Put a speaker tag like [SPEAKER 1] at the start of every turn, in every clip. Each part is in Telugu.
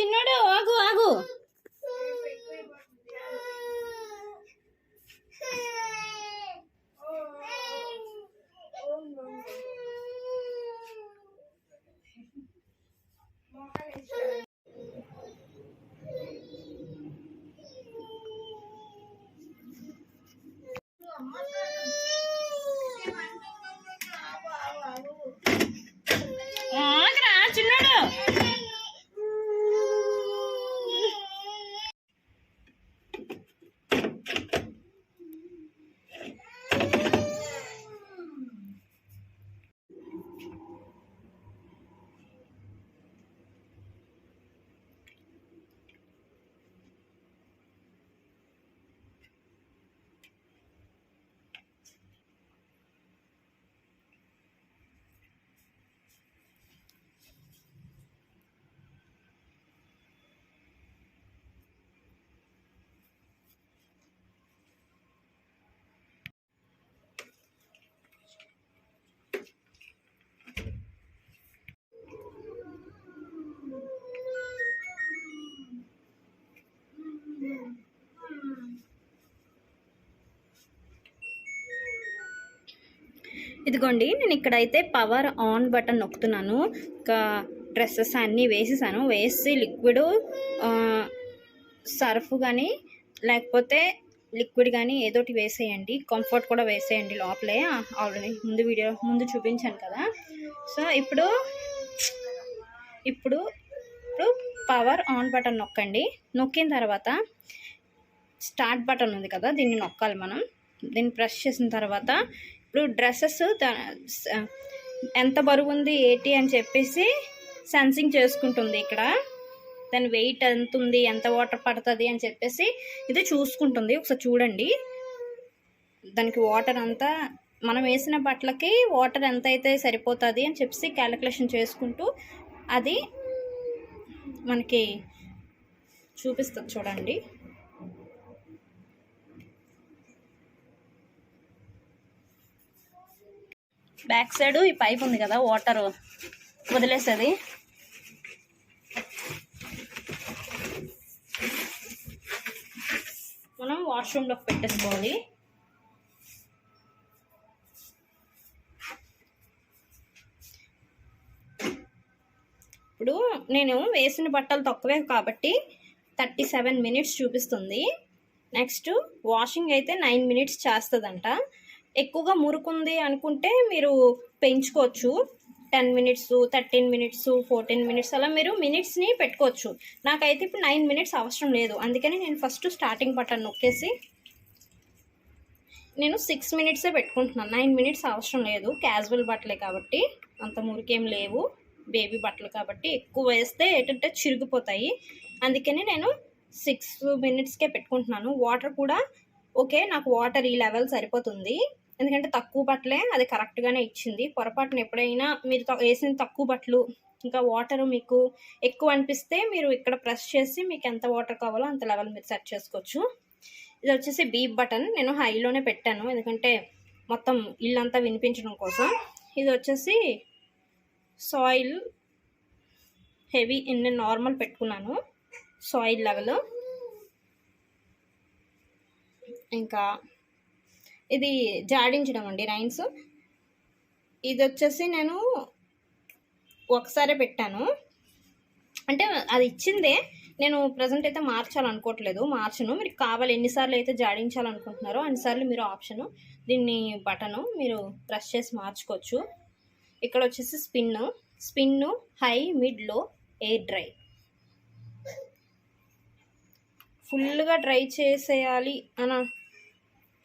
[SPEAKER 1] చిన్నోడు ఆగు ఆగు. ఇదిగోండి నేను ఇక్కడైతే పవర్ ఆన్ బటన్ నొక్కుతున్నాను. ఇంకా డ్రెస్సెస్ అన్నీ వేసేసాను. వేసి లిక్విడ్ సర్ఫ్ కానీ లేకపోతే లిక్విడ్ కానీ ఏదోటి వేసేయండి. కంఫర్ట్ కూడా వేసేయండి లోపలే. ఆల్రెడీ ముందు వీడియో ముందు చూపించాను కదా. సో ఇప్పుడు ఇప్పుడు ఇప్పుడు పవర్ ఆన్ బటన్ నొక్కండి. నొక్కిన తర్వాత స్టార్ట్ బటన్ ఉంది కదా దీన్ని నొక్కాలి మనం. దీన్ని ప్రెస్ చేసిన తర్వాత ఇప్పుడు డ్రెస్సెస్ ఎంత బరువు ఉంది ఏంటి అని చెప్పేసి సెన్సింగ్ చేసుకుంటుంది ఇక్కడ. దాని వెయిట్ ఎంత ఉంది ఎంత వాటర్ పడుతుంది అని చెప్పేసి ఇది చూసుకుంటుంది. ఒకసారి చూడండి. దానికి వాటర్ అంతా మనం వేసిన బట్టలకి వాటర్ ఎంత అయితే సరిపోతుంది అని చెప్పేసి క్యాలిక్యులేషన్ చేసుకుంటూ అది మనకి చూపిస్తుంది చూడండి. బ్యాక్ సైడ్ ఈ పైప్ ఉంది కదా వాటర్ వదిలేసేది. మనం వాష్రూమ్లోకి పెట్టేసుకోవాలి. ఇప్పుడు నేను వేసిన బట్టలు తక్కువే కాబట్టి థర్టీ సెవెన్ మినిట్స్ చూపిస్తుంది. నెక్స్ట్ వాషింగ్ అయితే నైన్ మినిట్స్ చేస్తుందంట. ఎక్కువగా మురుకుంది అనుకుంటే మీరు పెంచుకోవచ్చు. Ten minutes thirteen minutes fourteen minutes అలా మీరు మినిట్స్ని పెట్టుకోవచ్చు. నాకైతే ఇప్పుడు నైన్ మినిట్స్ అవసరం లేదు. అందుకని నేను ఫస్ట్ స్టార్టింగ్ బటన్ నొక్కేసి నేను సిక్స్ మినిట్సే పెట్టుకుంటున్నాను. నైన్ మినిట్స్ అవసరం లేదు. క్యాజువల్ బట్టలే కాబట్టి అంత మురికేం లేవు. బేబీ బట్టలు కాబట్టి ఎక్కువ వేస్తే ఏంటంటే చిరిగిపోతాయి. అందుకని నేను సిక్స్ మినిట్స్కే పెట్టుకుంటున్నాను. వాటర్ కూడా ఓకే నాకు వాటర్ ఈ లెవెల్ సరిపోతుంది. ఎందుకంటే తక్కువ బట్టలే అది కరెక్ట్గానే ఇచ్చింది. పొరపాటున ఎప్పుడైనా మీరు వేసిన తక్కువ బట్టలు ఇంకా వాటర్ మీకు ఎక్కువ అనిపిస్తే మీరు ఇక్కడ ప్రెస్ చేసి మీకు ఎంత వాటర్ కావాలో అంత లెవెల్ మీరు సెట్ చేసుకోవచ్చు. ఇది వచ్చేసి బీప్ బటన్ నేను హైలోనే పెట్టాను. ఎందుకంటే మొత్తం ఇల్లంతా వినిపించడం కోసం. ఇది వచ్చేసి సాయిల్ హెవీ నేను నార్మల్ పెట్టుకున్నాను. సాయిల్ లెవెల్ ఇంకా ఇది జాడించడం అండి రైన్స్. ఇది వచ్చేసి నేను ఒకసారే పెట్టాను. అంటే అది ఇచ్చిందే నేను ప్రజెంట్ అయితే మార్చాలనుకోవట్లేదు మార్చను. మీరు కావాలి ఎన్నిసార్లు అయితే జాడించాలనుకుంటున్నారో అన్నిసార్లు మీరు ఆప్షను. దీన్ని బటను మీరు ప్రెస్ చేసి మార్చుకోవచ్చు. ఇక్కడ వచ్చేసి స్పిన్ స్పిన్ హై మిడ్లో ఎయిర్ డ్రై. ఫుల్గా డ్రై చేసేయాలి అని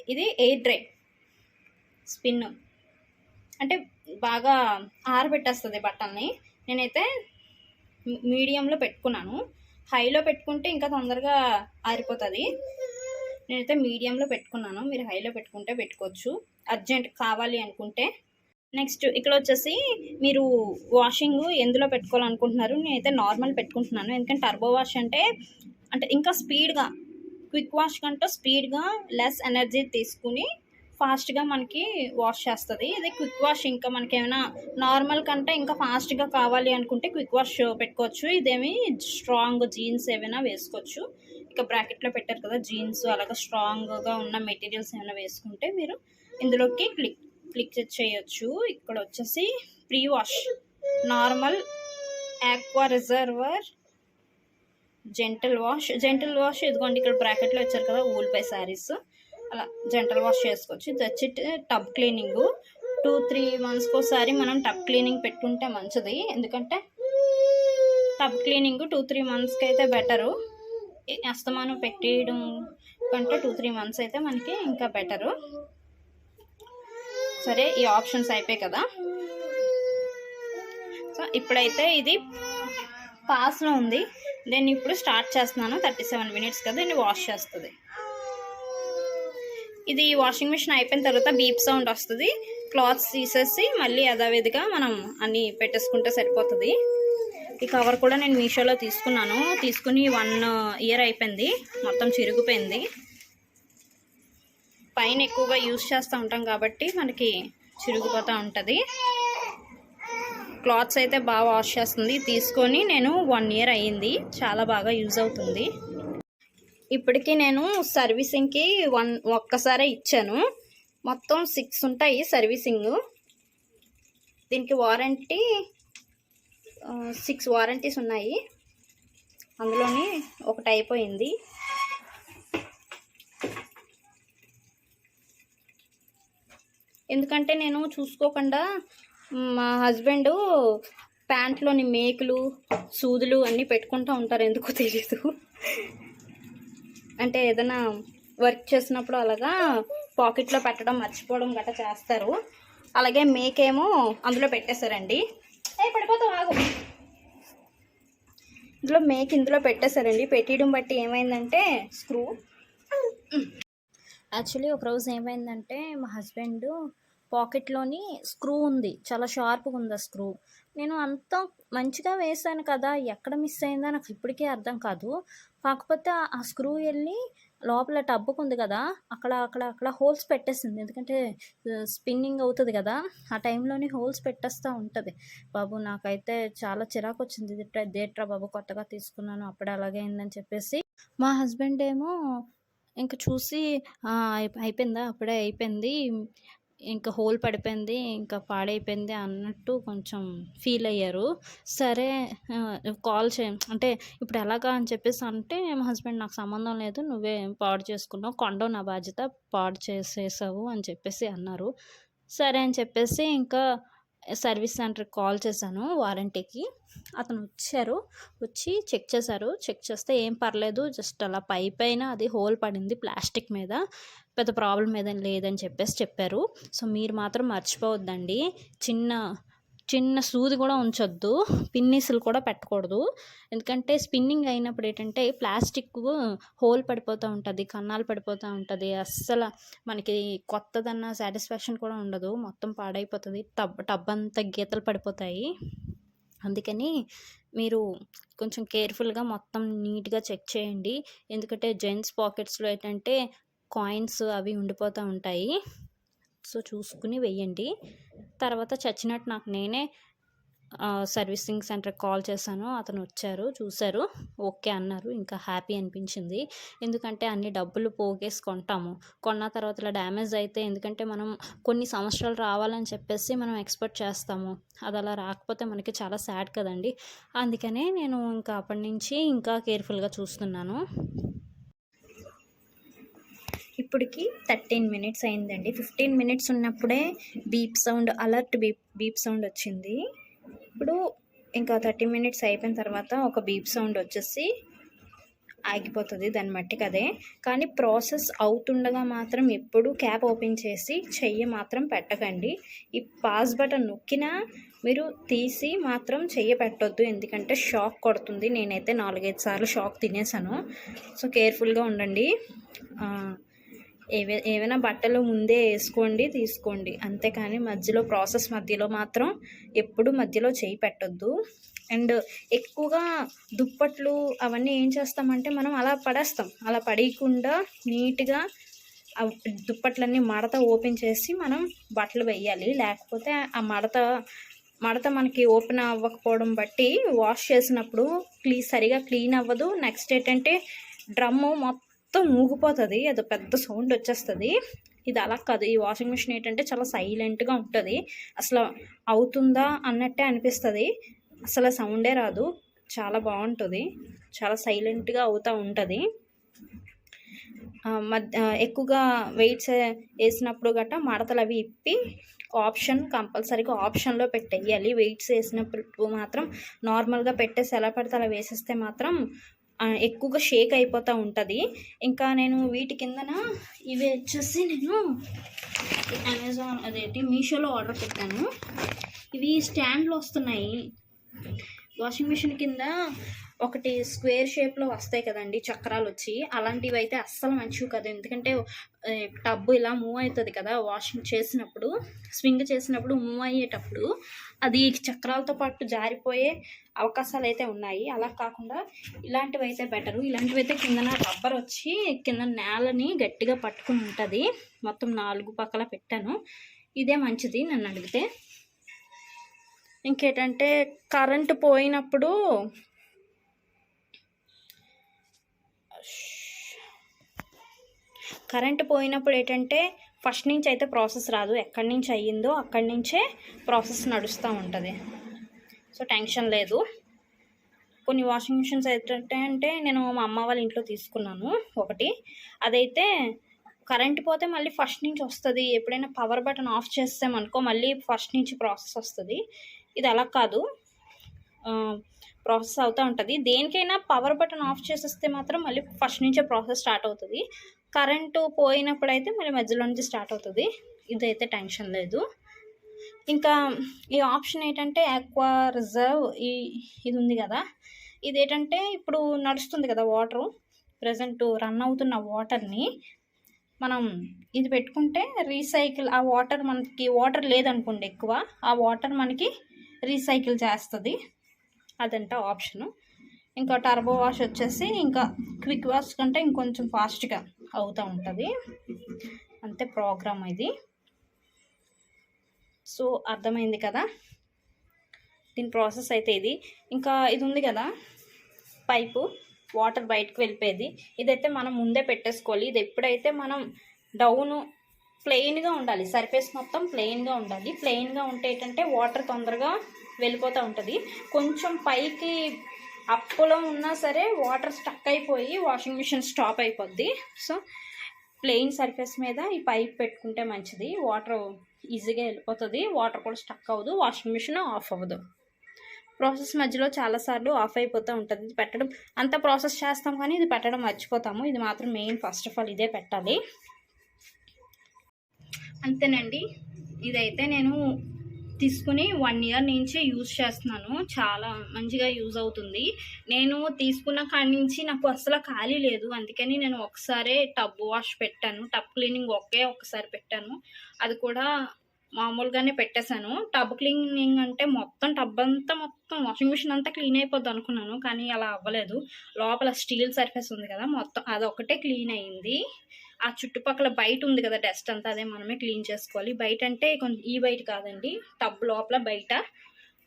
[SPEAKER 1] ఇది ఎయిర్ డ్రై స్పిన్. అంటే బాగా ఆరబెట్టేస్తుంది బట్టల్ని. నేనైతే మీడియంలో పెట్టుకున్నాను. హైలో పెట్టుకుంటే ఇంకా తొందరగా ఆరిపోతుంది. నేనైతే మీడియంలో పెట్టుకున్నాను. మీరు హైలో పెట్టుకుంటే పెట్టుకోవచ్చు. అర్జెంట్ కావాలి అనుకుంటే. నెక్స్ట్ ఇక్కడ వచ్చేసి మీరు వాషింగ్ ఎందులో పెట్టుకోవాలనుకుంటున్నారు? నేనైతే నార్మల్ పెట్టుకుంటున్నాను. ఎందుకంటే టర్బో వాష్ అంటే అంటే ఇంకా స్పీడ్గా క్విక్ వాష్ కంటే స్పీడ్గా లెస్ ఎనర్జీ తీసుకుని ఫాస్ట్గా మనకి వాష్ చేస్తుంది. ఇది క్విక్ వాష్ ఇంకా మనకి ఏమైనా నార్మల్ కంటే ఇంకా ఫాస్ట్గా కావాలి అనుకుంటే క్విక్ వాష్ పెట్టుకోవచ్చు. ఇదేమి స్ట్రాంగ్ జీన్స్ ఏమైనా వేసుకోవచ్చు. ఇక బ్రాకెట్లో పెట్టారు కదా జీన్స్ అలాగే స్ట్రాంగ్గా ఉన్న మెటీరియల్స్ ఏమైనా వేసుకుంటే మీరు ఇందులోకి క్లిక్ క్లిక్ చేయొచ్చు. ఇక్కడ వచ్చేసి pre wash normal aqua reservoir gentle wash gentle wash ఇదిగోండి ఇక్కడ బ్రాకెట్లో వచ్చారు కదా ఊల్పై శారీస్. అలా జెంటల్ వాష్ చేసుకోవచ్చు. ఇది టబ్ క్లీనింగ్. టూ త్రీ మంత్స్కి ఒకసారి మనం టబ్ క్లీనింగ్ పెట్టుకుంటే మంచిది. ఎందుకంటే టబ్ క్లీనింగ్ టూ త్రీ మంత్స్కి అయితే బెటరు. అస్తమానం పెట్టేయడం కంటే టూ త్రీ మంత్స్ అయితే మనకి ఇంకా బెటరు. సరే ఈ ఆప్షన్స్ అయిపోయాయి కదా. సో ఇప్పుడైతే ఇది పాస్లో ఉంది. నేను ఇప్పుడు స్టార్ట్ చేస్తున్నాను. థర్టీ సెవెన్ మినిట్స్ కదా దీన్ని వాష్ చేస్తుంది. ఇది వాషింగ్ మిషన్ అయిపోయిన తర్వాత బీప్ సౌండ్ వస్తుంది. క్లాత్స్ తీసేసి మళ్ళీ యథావిధిగా మనం అన్ని పెట్టేసుకుంటే సరిపోతుంది. ఈ కవర్ కూడా నేను మీషోలో తీసుకున్నాను. తీసుకుని వన్ ఇయర్ అయిపోయింది. మొత్తం చిరిగిపోయింది. పైన ఎక్కువగా యూస్ చేస్తూ ఉంటాం కాబట్టి మనకి చిరిగిపోతూ ఉంటుంది. క్లాత్స్ అయితే బాగా వాష్ చేస్తుంది. తీసుకొని నేను వన్ ఇయర్ అయ్యింది. చాలా బాగా యూజ్ అవుతుంది. ఇప్పటికీ నేను సర్వీసింగ్కి వన్ ఒక్కసారే ఇచ్చాను. మొత్తం సిక్స్ ఉంటాయి సర్వీసింగ్. దీనికి వారంటీ సిక్స్ వారంటీస్ ఉన్నాయి. అందులోని ఒకటి అయిపోయింది. ఎందుకంటే నేను చూసుకోకుండా మా హస్బెండ్ ప్యాంట్లోని మేకులు సూదులు అన్నీ పెట్టుకుంటూ ఉంటారు. ఎందుకో తెలీదు. అంటే ఏదైనా వర్క్ చేసినప్పుడు అలాగా పాకెట్లో పెట్టడం మర్చిపోవడం గట్రా చేస్తారు. అలాగే మేకేమో అందులో పెట్టేశారండి. ఏ పడిపోతాం ఆగు. ఇందులో మేక్ ఇందులో పెట్టేశారండి. పెట్టేయడం బట్టి ఏమైందంటే స్క్రూ. యాక్చువల్లీ ఒకరోజు ఏమైందంటే మా హస్బెండ్ పాకెట్లోని స్క్రూ ఉంది. చాలా షార్ప్గా ఉంది ఆ స్క్రూ. నేను అంత మంచిగా వేసాను కదా ఎక్కడ మిస్ అయిందో నాకు ఇప్పటికే అర్థం కాదు. కాకపోతే ఆ స్క్రూ వెళ్ళి లోపల టబ్బుకు ఉంది కదా అక్కడ అక్కడ అక్కడ హోల్స్ పెట్టేసింది. ఎందుకంటే స్పిన్నింగ్ అవుతుంది కదా ఆ టైంలోనే హోల్స్ పెట్టేస్తూ ఉంటుంది. బాబు నాకైతే చాలా చిరాకు వచ్చింది. దేట్రా బాబు కొత్తగా తీసుకున్నాను అప్పుడే అలాగే అయిందని చెప్పేసి. మా హస్బెండ్ ఏమో ఇంకా చూసి అయిపోయిందా? అప్పుడే అయిపోయింది. ఇంకా హోల్ పడిపోయింది ఇంకా పాడైపోయింది అన్నట్టు కొంచెం ఫీల్ అయ్యారు. సరే కాల్ చే అంటే ఇప్పుడు ఎలాగా అని చెప్పేసి అంటే మా హస్బెండ్ నాకు సంబంధం లేదు నువ్వే పాడు చేసుకున్నావు కొండో నా బాధ్యత పాడు చేసేసావు అని చెప్పేసి అన్నారు. సరే అని చెప్పేసి ఇంకా సర్వీస్ సెంటర్కి కాల్ చేశాను వారంటీకి. అతను వచ్చారు వచ్చి చెక్ చేశారు. చెక్ చేస్తే ఏం పర్లేదు జస్ట్ అలా పై పైన అది హోల్ పడింది ప్లాస్టిక్ మీద. పెద్ద ప్రాబ్లం ఏదైనా లేదని చెప్పేసి చెప్పారు. సో మీరు మాత్రం మర్చిపోవద్దండి. చిన్న చిన్న సూది కూడా ఉంచొద్దు. పిన్నీసులు కూడా పెట్టకూడదు. ఎందుకంటే స్పిన్నింగ్ అయినప్పుడు ఏంటంటే ప్లాస్టిక్ హోల్ పడిపోతూ ఉంటుంది కన్నాలు పడిపోతూ ఉంటుంది. అస్సలు మనకి కొత్తదన్న సాటిస్ఫాక్షన్ కూడా ఉండదు. మొత్తం పాడైపోతుంది. టబ్ టబ్ అంతా గీతలు పడిపోతాయి. అందుకని మీరు కొంచెం కేర్ఫుల్గా మొత్తం నీట్గా చెక్ చేయండి. ఎందుకంటే జెంట్స్ పాకెట్స్లో ఏంటంటే కాయిన్స్ అవి ఉండిపోతూ ఉంటాయి. సో చూసుకుని వెయ్యండి. తర్వాత చచ్చినట్టు నాకు నేనే సర్వీసింగ్ సెంటర్కి కాల్ చేశాను. అతను వచ్చారు చూశారు. ఓకే అన్నారు. ఇంకా హ్యాపీ అనిపించింది. ఎందుకంటే అన్ని డబ్బులు పోగేసి కొంటాము. కొన్న తర్వాత ఇలా డ్యామేజ్ అయితే ఎందుకంటే మనం కొన్ని సంవత్సరాలు రావాలని చెప్పేసి మనం ఎక్స్పెక్ట్ చేస్తాము. అది అలా రాకపోతే మనకి చాలా సాడ్ కదండి. అందుకనే నేను ఇంకా అప్పటి నుంచి ఇంకా కేర్ఫుల్గా చూస్తున్నాను. ఇప్పటికి థర్టీన్ మినిట్స్ అయిందండి. ఫిఫ్టీన్ మినిట్స్ ఉన్నప్పుడే beep sound alert beep beep sound వచ్చింది. ఇప్పుడు ఇంకా థర్టీ మినిట్స్ అయిపోయిన తర్వాత ఒక బీప్ సౌండ్ వచ్చేసి ఆగిపోతుంది దాన్ని మట్టికి అదే. కానీ ప్రాసెస్ అవుతుండగా మాత్రం ఎప్పుడు క్యాప్ ఓపెన్ చేసి చెయ్యి మాత్రం పెట్టకండి. ఈ పాస్ బటన్ నొక్కినా మీరు తీసి మాత్రం చెయ్యి పెట్టొద్దు. ఎందుకంటే షాక్ కొడుతుంది. నేనైతే నాలుగైదు సార్లు షాక్ తినేసాను. సో కేర్ఫుల్గా ఉండండి. ఏవే ఏవైనా బట్టలు ముందే వేసుకోండి తీసుకోండి. అంతేకాని మధ్యలో ప్రాసెస్ మధ్యలో మాత్రం ఎప్పుడు మధ్యలో చేయి పెట్టొద్దు. అండ్ ఎక్కువగా దుప్పట్లు అవన్నీ ఏం చేస్తామంటే మనం అలా పడేస్తాం. అలా పడేయకుండా నీట్గా దుప్పట్లన్నీ మడత ఓపెన్ చేసి మనం బట్టలు వేయాలి. లేకపోతే ఆ మడత మడత మనకి ఓపెన్ అవ్వకపోవడం బట్టి వాష్ చేసినప్పుడు క్లీ సరిగా క్లీన్ అవ్వదు. నెక్స్ట్ ఏంటంటే డ్రమ్ము మొత్తం మొత్తం ఊగిపోతుంది అది పెద్ద సౌండ్ వచ్చేస్తుంది. ఇది అలా కాదు ఈ వాషింగ్ మిషన్ ఏంటంటే చాలా సైలెంట్గా ఉంటుంది. అసలు అవుతుందా అన్నట్టే అనిపిస్తుంది. అసలు సౌండే రాదు చాలా బాగుంటుంది. చాలా సైలెంట్గా అవుతూ ఉంటుంది. మధ్య ఎక్కువగా వెయిట్స్ వేసినప్పుడు గట్రా మడతలు అవి ఇప్పి ఆప్షన్ కంపల్సరీగా ఆప్షన్లో పెట్టేయాలి. వెయిట్స్ వేసినప్పుడు మాత్రం నార్మల్గా పెట్టేసి ఎలా పడితే అలా వేసేస్తే మాత్రం ఎక్కువగా షేక్ అయిపోతూ ఉంటుంది. ఇంకా నేను వీటి కిందన ఇవి వచ్చేసి నేను అమెజాన్ అదేంటి మీషోలో ఆర్డర్ పెట్టాను. ఇవి స్టాండ్లో వస్తున్నాయి. వాషింగ్ మిషన్ కింద ఒకటి స్క్వేర్ షేప్లో వస్తాయి కదండి చక్రాలు వచ్చి. అలాంటివి అయితే అస్సలు మంచివి కాదు. ఎందుకంటే టబ్ టబ్బు ఇలా మూవ్ అవుతుంది కదా వాషింగ్ చేసినప్పుడు స్వింగ్ చేసినప్పుడు మూవ్ అయ్యేటప్పుడు అది చక్రాలతో పాటు జారిపోయే అవకాశాలు అయితే ఉన్నాయి. అలా కాకుండా ఇలాంటివి అయితే బెటరు. ఇలాంటివి అయితే కిందన రబ్బర్ వచ్చి కింద నేలని గట్టిగా పట్టుకుని ఉంటుంది. మొత్తం నాలుగు పక్కల పెట్టాను. ఇదే మంచిది నన్ను అడిగితే. ఇంకేంటంటే కరెంటు పోయినప్పుడు కరెంటు పోయినప్పుడు ఏంటంటే ఫస్ట్ నుంచి అయితే ప్రాసెస్ రాదు. ఎక్కడి నుంచి అయ్యిందో అక్కడి నుంచే ప్రాసెస్ నడుస్తూ ఉంటుంది. సో టెన్షన్ లేదు. కొన్ని వాషింగ్ మిషన్స్ ఏంటంటే అంటే నేను మా అమ్మ వాళ్ళ ఇంట్లో తీసుకున్నాను ఒకటి. అదైతే కరెంట్ పోతే మళ్ళీ ఫస్ట్ నుంచి వస్తుంది. ఎప్పుడైనా పవర్ బటన్ ఆఫ్ చేస్తామనుకో మళ్ళీ ఫస్ట్ నుంచి ప్రాసెస్ వస్తుంది. ఇది అలా కాదు. ప్రాసెస్ అవుతూ ఉంటుంది. దేనికైనా పవర్ బటన్ ఆఫ్ చేసేస్తే మాత్రం మళ్ళీ ఫస్ట్ నుంచే ప్రాసెస్ స్టార్ట్ అవుతుంది. కరెంటు పోయినప్పుడైతే మళ్ళీ మధ్యలో నుంచి స్టార్ట్ అవుతుంది. ఇదైతే టెన్షన్ లేదు. ఇంకా ఈ ఆప్షన్ ఏంటంటే ఆక్వా రిజర్వ్ ఈ ఇది ఉంది కదా. ఇది ఏంటంటే ఇప్పుడు నడుస్తుంది కదా వాటరు ప్రజెంట్ రన్ అవుతున్న వాటర్ని మనం ఇది పెట్టుకుంటే రీసైకిల్ ఆ వాటర్ మనకి వాటర్ లేదనుకోండి ఎక్కువ ఆ వాటర్ మనకి రీసైకిల్ చేస్తుంది. అదంట ఆప్షను ఇంకా టర్బో వాష్ వచ్చేసి ఇంకా క్విక్ వాష్ కంటే ఇంకొంచెం ఫాస్ట్గా అవుతూ ఉంటుంది. అంతే ప్రోగ్రామ్ ఇది. సో అర్థమైంది కదా? దీని ప్రాసెస్ అయితే ఇది. ఇంకా ఇది ఉంది కదా? పైపు వాటర్ బయటకు వెళ్ళిపోయేది. ఇదైతే మనం ముందే పెట్టేసుకోవాలి. ఇది ఎప్పుడైతే మనం డౌన్ ప్లెయిన్గా ఉండాలి సర్ఫేస్ మొత్తం ప్లెయిన్గా ఉండాలి. ప్లెయిన్గా ఉంటే ఏంటంటే వాటర్ తొందరగా వెళ్ళిపోతూ ఉంటుంది. కొంచెం పైకి అప్పులో ఉన్నా సరే వాటర్ స్టక్ అయిపోయి వాషింగ్ మిషన్ స్టాప్ అయిపోద్ది. సో ప్లెయిన్ సర్ఫేస్ మీద ఈ పైప్ పెట్టుకుంటే మంచిది. వాటర్ ఈజీగా వెళ్ళిపోతుంది. వాటర్ కూడా స్టక్ అవ్వదు. వాషింగ్ మిషన్ ఆఫ్ అవ్వదు. ప్రాసెస్ మధ్యలో చాలాసార్లు ఆఫ్ అయిపోతూ ఉంటుంది. ఇది పెట్టడం అంత ప్రాసెస్ చేస్తాం కానీ ఇది పెట్టడం మర్చిపోతాము. ఇది మాత్రం మెయిన్ ఫస్ట్ ఆఫ్ ఆల్ ఇదే పెట్టాలి. అంతేనండి. ఇదైతే నేను తీసుకుని వన్ ఇయర్ నుంచి యూజ్ చేస్తున్నాను. చాలా మంచిగా యూజ్ అవుతుంది. నేను తీసుకున్న కాడి నుంచి నాకు అసలు ఖాళీ లేదు. అందుకని నేను ఒకసారే టబ్ వాష్ పెట్టాను. టబ్ క్లీనింగ్ ఒకే ఒకసారి పెట్టాను. అది కూడా మామూలుగానే పెట్టేశాను. టబ్ క్లీనింగ్ అంటే మొత్తం టబ్ అంతా మొత్తం వాషింగ్ మిషన్ అంతా క్లీన్ అయిపోద్ది అనుకున్నాను. కానీ అలా అవ్వలేదు. లోపల స్టీల్ సర్ఫేస్ ఉంది కదా మొత్తం అదొకటే క్లీన్ అయింది. ఆ చుట్టుపక్కల బయట ఉంది కదా డస్ట్ అంతా అదే మనమే క్లీన్ చేసుకోవాలి. బయట అంటే కొంచెం ఈ బయట కాదండి టబ్ లోపల బయట.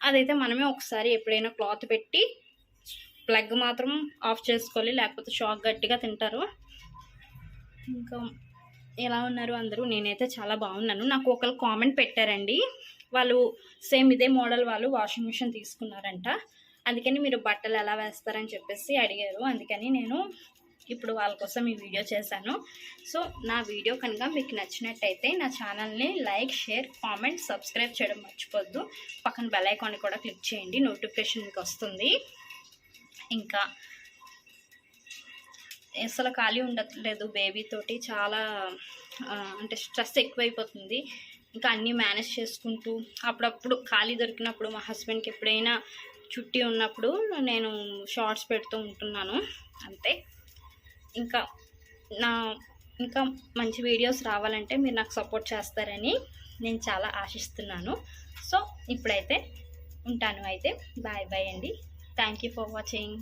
[SPEAKER 1] అదైతే మనమే ఒకసారి ఎప్పుడైనా క్లాత్ పెట్టి ప్లగ్ మాత్రం ఆఫ్ చేసుకోవాలి లేకపోతే షాక్ గట్టిగా తింటారు. ఇంకా ఎలా ఉన్నారు అందరూ? నేనైతే చాలా బాగున్నాను. నాకు ఒకరు కామెంట్ పెట్టారండి. వాళ్ళు సేమ్ ఇదే మోడల్ వాళ్ళు వాషింగ్ మిషన్ తీసుకున్నారంట. అందుకని మీరు బట్టలు ఎలా వేస్తారని చెప్పేసి అడిగారు. అందుకని నేను ఇప్పుడు వాళ్ళ కోసం ఈ వీడియో చేశాను. సో నా వీడియో కనుక మీకు నచ్చినట్టయితే నా ఛానల్ని లైక్ షేర్ కామెంట్ సబ్స్క్రైబ్ చేయడం మర్చిపోద్దు. పక్కన బెల్ ఐకాన్ కూడా క్లిక్ చేయండి నోటిఫికేషన్ మీకు వస్తుంది. ఇంకా అసలు ఖాళీ ఉండట్లేదు బేబీతోటి చాలా అంటే స్ట్రెస్ ఎక్కువైపోతుంది. ఇంకా అన్నీ మేనేజ్ చేసుకుంటూ అప్పుడప్పుడు ఖాళీ దొరికినప్పుడు మా హస్బెండ్కి ఎప్పుడైనా చుట్టి ఉన్నప్పుడు నేను షార్ట్స్ పెడుతూ ఉంటున్నాను. అంతే. ఇంకా నా ఇంకా మంచి వీడియోస్ రావాలంటే మీరు నాకు సపోర్ట్ చేస్తారని నేను చాలా ఆశిస్తున్నాను. సో ఇప్పుడైతే ఉంటాను. అయితే బాయ్ బాయ్ అండి. Thank you for watching